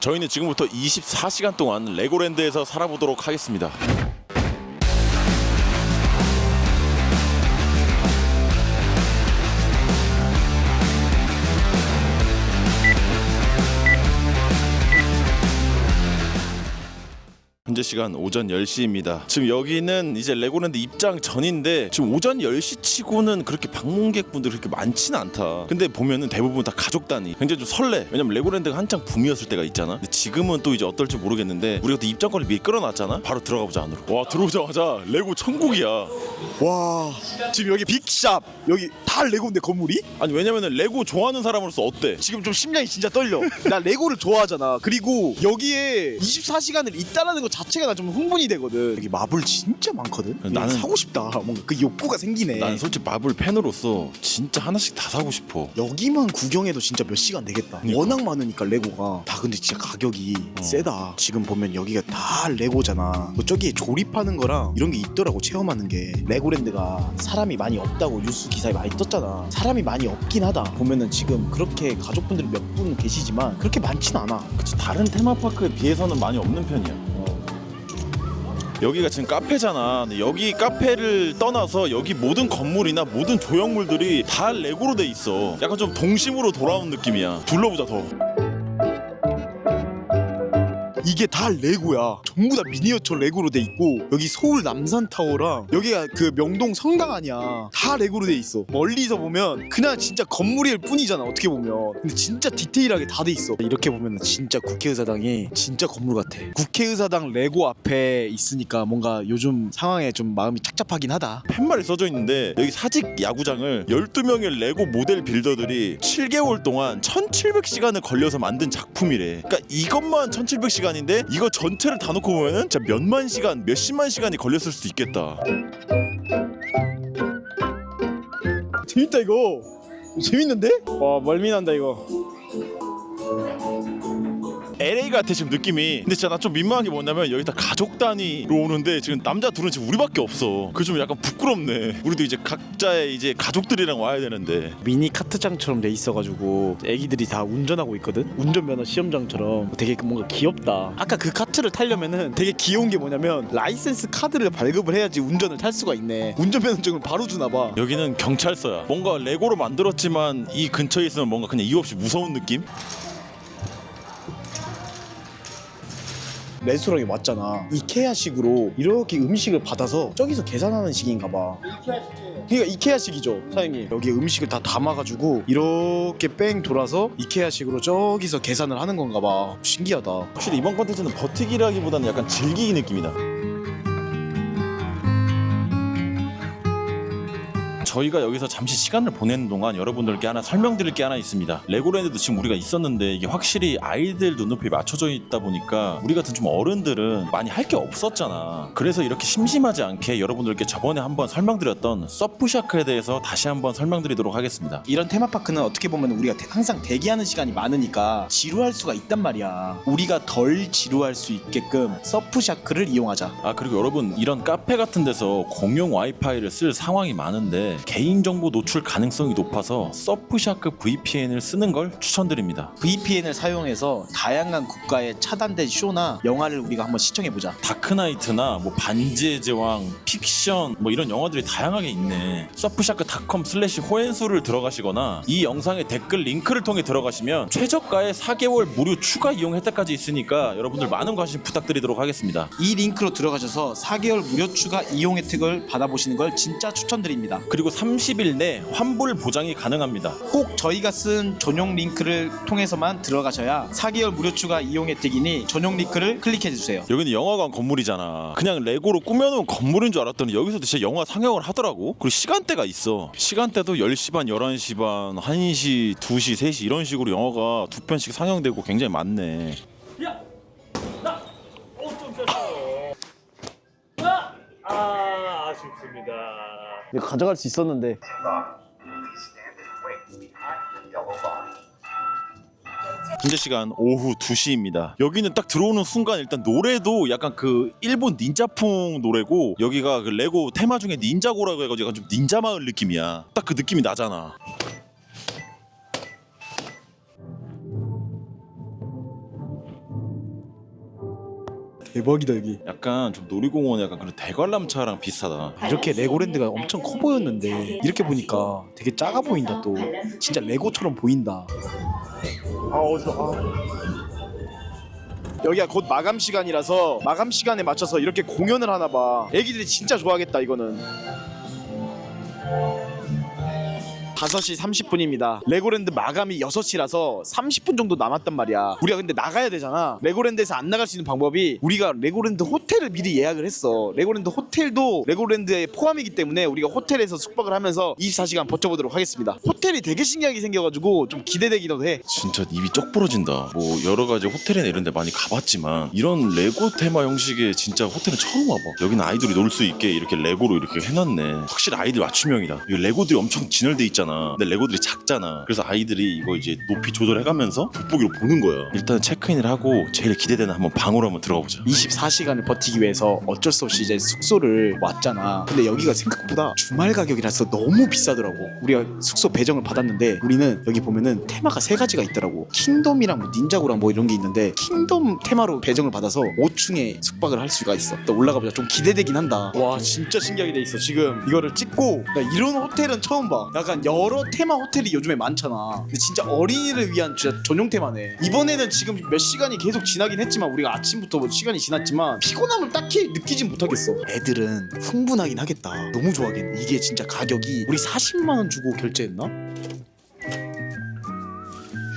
저희는 지금부터 24시간 동안 레고랜드에서 살아보도록 하겠습니다. 현재 시간 오전 10시입니다. 지금 여기는 이제 레고랜드 입장 전인데 지금 오전 10시 치고는 그렇게 방문객분들이 그렇게 많지는 않다. 근데 보면은 대부분 다 가족 단위. 굉장히 좀 설레. 왜냐면 레고랜드가 한창 붐이었을 때가 있잖아. 근데 지금은 또 이제 어떨지 모르겠는데 우리가 또 입장권을 미리 끌어놨잖아. 바로 들어가 보자 안으로. 와 들어오자마자 레고 천국이야. 와 지금 여기 빅샵 여기 다 레고인데 건물이? 아니 왜냐면은 레고 좋아하는 사람으로서 어때? 지금 좀 심장이 진짜 떨려 나 레고를 좋아하잖아 그리고 여기에 24시간을 있다라는 것 자체 가 나 좀 흥분이 되거든. 여기 마블 진짜 많거든? 나는- 나는 사고 싶다. 뭔가 그 욕구가 생기네. 난 솔직히 마블 팬으로서 진짜 하나씩 다 사고 싶어. 여기만 구경해도 진짜 몇 시간 되겠다. 그러니까. 워낙 많으니까 레고가. 다 근데 진짜 가격이 어. 세다. 지금 보면 여기가 다 레고잖아. 뭐 저기에 조립하는 거랑 이런 게 있더라고 체험하는 게. 레고랜드가 사람이 많이 없다고 뉴스 기사에 많이 떴잖아. 사람이 많이 없긴 하다. 보면은 지금 그렇게 가족분들이 몇 분 계시지만 그렇게 많진 않아. 그치 다른 테마파크에 비해서는 많이 없는 편이야. 어. 여기가 지금 카페잖아. 여기 카페를 떠나서 여기 모든 건물이나 모든 조형물들이 다 레고로 돼 있어. 약간 좀 동심으로 돌아온 느낌이야. 둘러보자 더. 이게 다 레고야. 전부 다 미니어처 레고로 돼 있고 여기 서울 남산 타워랑 여기가 그 명동 성당 아니야. 다 레고로 돼 있어. 멀리서 보면 그냥 진짜 건물일 뿐이잖아. 어떻게 보면. 근데 진짜 디테일하게 다 돼 있어. 이렇게 보면 진짜 국회의사당이 진짜 건물 같아. 국회의사당 레고 앞에 있으니까 뭔가 요즘 상황에 좀 마음이 착잡하긴 하다. 팻말이 써져 있는데 여기 사직 야구장을 12명의 레고 모델 빌더들이 7개월 동안 1700시간을 걸려서 만든 작품이래. 그러니까 이것만 1700시간 인데 이거 전체를 다 놓고 보면은 진짜 몇만 시간, 몇십만 시간이 걸렸을 수도 있겠다. 재밌다 이거. 재밌는데? 와 멀미 난다 이거. LA 같아 지금 느낌이. 근데 진짜 나 좀 민망한 게 뭐냐면 여기 다 가족 단위로 오는데 지금 남자 둘은 지금 우리밖에 없어. 그게 좀 약간 부끄럽네. 우리도 이제 각자의 이제 가족들이랑 와야 되는데. 미니 카트장처럼 돼 있어가지고 애기들이 다 운전하고 있거든? 운전면허 시험장처럼. 되게 뭔가 귀엽다. 아까 그 카트를 타려면은 되게 귀여운 게 뭐냐면 라이센스 카드를 발급을 해야지 운전을 탈 수가 있네. 운전면허증을 바로 주나봐. 여기는 경찰서야. 뭔가 레고로 만들었지만 이 근처에 있으면 뭔가 그냥 이유 없이 무서운 느낌? 레스토랑에 왔잖아. 이케아식으로 이렇게 음식을 받아서 저기서 계산하는 식인가 봐. 그러니까 이케아식이죠 사장님. 여기 음식을 다 담아가지고 이렇게 뺑 돌아서 이케아식으로 저기서 계산을 하는 건가 봐. 신기하다. 확실히 이번 컨텐츠는 버티기라기보다는 약간 즐기기 느낌이다 저희가 여기서 잠시 시간을 보내는 동안 여러분들께 하나 설명드릴 게 하나 있습니다. 레고랜드도 지금 우리가 있었는데 이게 확실히 아이들 눈높이에 맞춰져 있다 보니까 우리 같은 좀 어른들은 많이 할 게 없었잖아. 그래서 이렇게 심심하지 않게 여러분들께 저번에 한번 설명드렸던 서프샤크에 대해서 다시 한번 설명드리도록 하겠습니다. 이런 테마파크는 어떻게 보면 우리가 대- 항상 대기하는 시간이 많으니까 지루할 수가 있단 말이야. 우리가 덜 지루할 수 있게끔 서프샤크를 이용하자. 아 그리고 여러분 이런 카페 같은 데서 공용 와이파이를 쓸 상황이 많은데 개인정보 노출 가능성이 높아서 서프샤크 VPN을 쓰는 걸 추천드립니다. VPN을 사용해서 다양한 국가의 차단된 쇼나 영화를 우리가 한번 시청해 보자. 다크나이트나 뭐 반지의 제왕, 픽션 뭐 이런 영화들이 다양하게 있네. 서프샤크닷컴 슬래시 호엔수를 들어가시거나 이 영상의 댓글 링크를 통해 들어가시면 최저가의 4개월 무료 추가 이용 혜택까지 있으니까 여러분들 많은 관심 부탁드리도록 하겠습니다. 이 링크로 들어가셔서 4개월 무료 추가 이용 혜택을 받아보시는 걸 진짜 추천드립니다. 그리고 30일 내 환불 보장이 가능합니다. 꼭 저희가 쓴 전용 링크를 통해서만 들어가셔야 4개월 무료 추가 이용 혜택이니 전용 링크를 클릭해 주세요. 여기는 영화관 건물이잖아. 그냥 레고로 꾸며놓은 건물인 줄 알았더니 여기서도 진짜 영화 상영을 하더라고. 그리고 시간대가 있어. 시간대도 10시 반, 11시 반, 1시, 2시, 3시 이런 식으로 영화가 두 편씩 상영되고 굉장히 많네. 아 아쉽습니다. 이거 가져갈 수 있었는데 현재 시간 오후 2시입니다. 여기는 딱 들어오는 순간 일단 노래도 약간 그 일본 닌자풍 노래고 여기가 그 레고 테마 중에 닌자고라고 해가지고 약간 좀 닌자 마을 느낌이야. 딱 그 느낌이 나잖아. 대박이다 여기. 약간 좀 놀이공원 약간 그런 대관람차랑 비슷하다. 이렇게 레고랜드가 엄청 커 보였는데 이렇게 보니까 되게 작아 보인다 또. 진짜 레고처럼 보인다. 아 어서 여기가 곧 마감 시간이라서 마감 시간에 맞춰서 이렇게 공연을 하나 봐. 애기들이 진짜 좋아하겠다 이거는 5시 30분입니다. 레고랜드 마감이 6시라서 30분 정도 남았단 말이야. 우리가 근데 나가야 되잖아. 레고랜드에서 안 나갈 수 있는 방법이 우리가 레고랜드 호텔을 미리 예약을 했어. 레고랜드 호텔도 레고랜드에 포함이기 때문에 우리가 호텔에서 숙박을 하면서 24시간 버텨보도록 하겠습니다. 호텔이 되게 신기하게 생겨가지고 좀 기대되기도 해. 진짜 입이 쩍 부러진다. 뭐 여러 가지 호텔이나 이런 데 많이 가봤지만 이런 레고 테마 형식의 진짜 호텔은 처음 와봐. 여기는 아이들이 놀 수 있게 이렇게 레고로 이렇게 해놨네. 확실히 아이들 맞춤형이다. 이 레고들이 엄청 진열돼 있잖아. 근데 레고들이 작잖아. 그래서 아이들이 이거 이제 높이 조절해가면서 돋보기로 보는 거야. 일단 체크인을 하고 제일 기대되는 한번 방으로 한번 들어가 보자. 24시간을 버티기 위해서 어쩔 수 없이 이제 숙소를 왔잖아. 근데 여기가 생각보다 주말 가격이라서 너무 비싸더라고. 우리가 숙소 배정을 받았는데 우리는 여기 보면은 테마가 세 가지가 있더라고. 킹덤이랑 뭐 닌자고랑 뭐 이런 게 있는데 킹덤 테마로 배정을 받아서 5층에 숙박을 할 수가 있어. 또 올라가 보자. 좀 기대되긴 한다. 와 진짜 신기하게 돼 있어. 지금 이거를 찍고 나 이런 호텔은 처음 봐. 약간 여러 테마 호텔이 요즘에 많잖아. 근데 진짜 어린이를 위한 진짜 전용 테마네. 이번에는 지금 몇 시간이 계속 지나긴 했지만 우리가 아침부터 뭐 시간이 지났지만 피곤함을 딱히 느끼진 못하겠어. 애들은 흥분하긴 하겠다. 너무 좋아하겠네. 이게 진짜 가격이 우리 40만 원 주고 결제했나?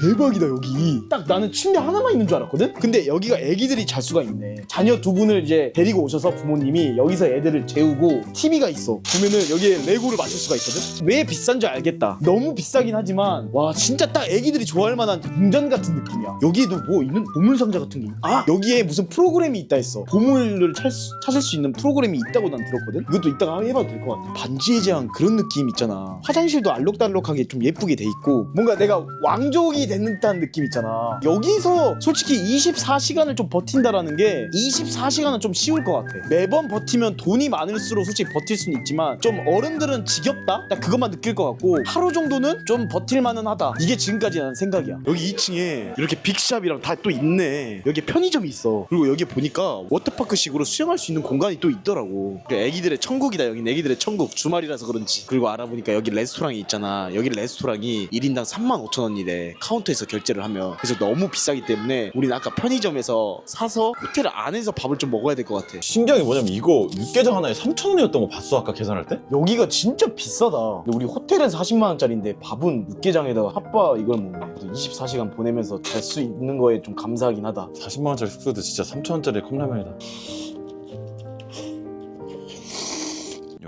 대박이다 여기. 딱 나는 침대 하나만 있는 줄 알았거든? 근데 여기가 애기들이 잘 수가 있네. 자녀 두 분을 이제 데리고 오셔서 부모님이 여기서 애들을 재우고 TV가 있어. 보면은 여기에 레고를 맞출 수가 있거든? 왜 비싼 줄 알겠다. 너무 비싸긴 하지만 와 진짜 딱 애기들이 좋아할 만한 궁전 같은 느낌이야. 여기에도 뭐 있는 보물상자 같은 게 있... 아! 여기에 무슨 프로그램이 있다 했어. 보물을 찾, 찾을 수 있는 프로그램이 있다고 난 들었거든? 이것도 이따가 해봐도 될 것 같아. 반지의 제왕 그런 느낌 있잖아. 화장실도 알록달록하게 좀 예쁘게 돼 있고 뭔가 내가 왕족이 된 듯한 느낌 있잖아. 여기서 솔직히 24시간을 좀 버틴다라는 게 24시간은 좀 쉬울 것 같아. 매번 버티면 돈이 많을수록 솔직히 버틸 수는 있지만 좀 어른들은 지겹다? 딱 그것만 느낄 것 같고 하루 정도는 좀 버틸 만은 하다. 이게 지금까지 난 생각이야. 여기 2층에 이렇게 빅샵이랑 다 또 있네. 여기 편의점이 있어. 그리고 여기 보니까 워터파크식으로 수영할 수 있는 공간이 또 있더라고. 애기들의 천국이다. 여긴 애기들의 천국. 주말이라서 그런지. 그리고 알아보니까 여기 레스토랑이 있잖아. 여기 레스토랑이 1인당 3만 5천 원이래. 카운터 에서 결제를 하면 그래서 너무 비싸기 때문에 우리는 아까 편의점에서 사서 호텔 안에서 밥을 좀 먹어야 될 것 같아 신기한 게 뭐냐면 이거 육개장 하나에 3,000원이었던 거 봤어 아까 계산할 때? 여기가 진짜 비싸다. 근데 우리 호텔은 40만 원짜리인데 밥은 육개장에다가 핫바 이걸 먹네. 24시간 보내면서 잘 수 있는 거에 좀 감사하긴 하다. 40만 원짜리 숙소도 진짜 3,000원짜리 컵라면이다.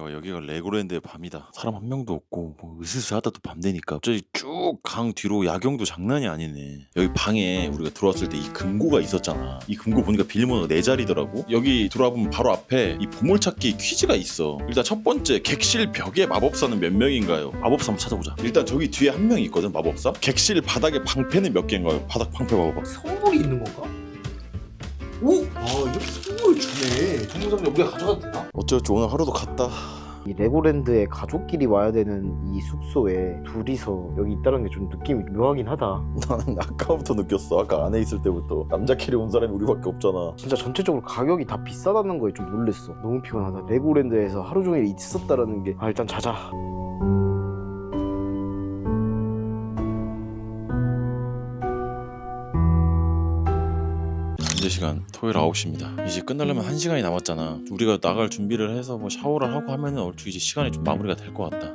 야 여기가 레고랜드의 밤이다. 사람 한 명도 없고 뭐 으스스하다 또 밤 되니까 저기 쭉 강 뒤로 야경도 장난이 아니네. 여기 방에 우리가 들어왔을 때 이 금고가 있었잖아. 이 금고 보니까 비밀번호 네 자리더라고. 여기 들어와 보면 바로 앞에 이 보물찾기 퀴즈가 있어. 일단 첫 번째 객실 벽에 마법사는 몇 명인가요? 마법사 한번 찾아보자. 일단 저기 뒤에 한 명 있거든 마법사. 객실 바닥에 방패는 몇 개인가요? 바닥 방패 봐봐. 선물이 있는 건가? 오! 아 이렇게 선물을 주네. 선물상자 우리가 가져가도 되나? 어쩌죠 오늘 하루도 갔다. 이 레고랜드에 가족끼리 와야 되는 이 숙소에 둘이서 여기 있다는 게 좀 느낌이 묘하긴 하다. 나는 아까부터 느꼈어. 아까 안에 있을 때부터 남자 캐리 온 사람이 우리밖에 없잖아. 진짜 전체적으로 가격이 다 비싸다는 거에 좀 놀랬어. 너무 피곤하다. 레고랜드에서 하루 종일 있었다라는 게 아, 일단 자자. 현재 시간 토요일 9시입니다. 이제 끝나려면 1시간이 남았잖아. 우리가 나갈 준비를 해서 뭐 샤워를 하고 하면은 얼추 이제 시간이 좀 마무리가 될 것 같다.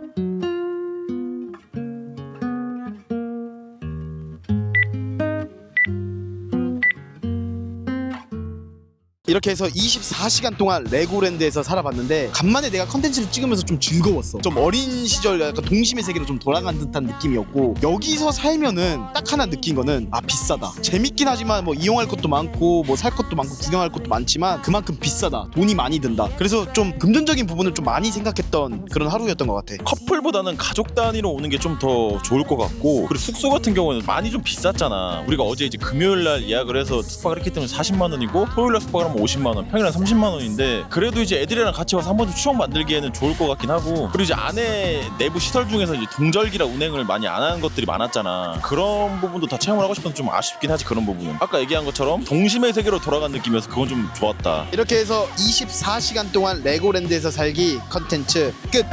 이렇게 해서 24시간 동안 레고랜드에서 살아봤는데 간만에 내가 컨텐츠를 찍으면서 좀 즐거웠어. 좀 어린 시절 약간 동심의 세계로 좀 돌아간 듯한 느낌이었고 여기서 살면은 딱 하나 느낀 거는 아 비싸다. 재밌긴 하지만 뭐 이용할 것도 많고 뭐 살 것도 많고 구경할 것도 많지만 그만큼 비싸다. 돈이 많이 든다. 그래서 좀 금전적인 부분을 좀 많이 생각했던 그런 하루였던 것 같아. 커플보다는 가족 단위로 오는 게 좀 더 좋을 것 같고 그리고 숙소 같은 경우는 많이 좀 비쌌잖아. 우리가 어제 이제 금요일 날 예약을 해서 숙박을 했기 때문에 40만 원이고 토요일 날 숙박을 하면 50만 원, 평일은 30만 원인데 그래도 이제 애들이랑 같이 와서 한번좀 추억 만들기에는 좋을 것 같긴 하고 그리고 이제 안에 내부 시설 중에서 이제 동절기라 운행을 많이 안 하는 것들이 많았잖아. 그런 부분도 다 체험을 하고 싶은데 좀 아쉽긴 하지 그런 부분은. 아까 얘기한 것처럼 동심의 세계로 돌아간 느낌이어서 그건 좀 좋았다. 이렇게 해서 24시간 동안 레고랜드에서 살기 컨텐츠 끝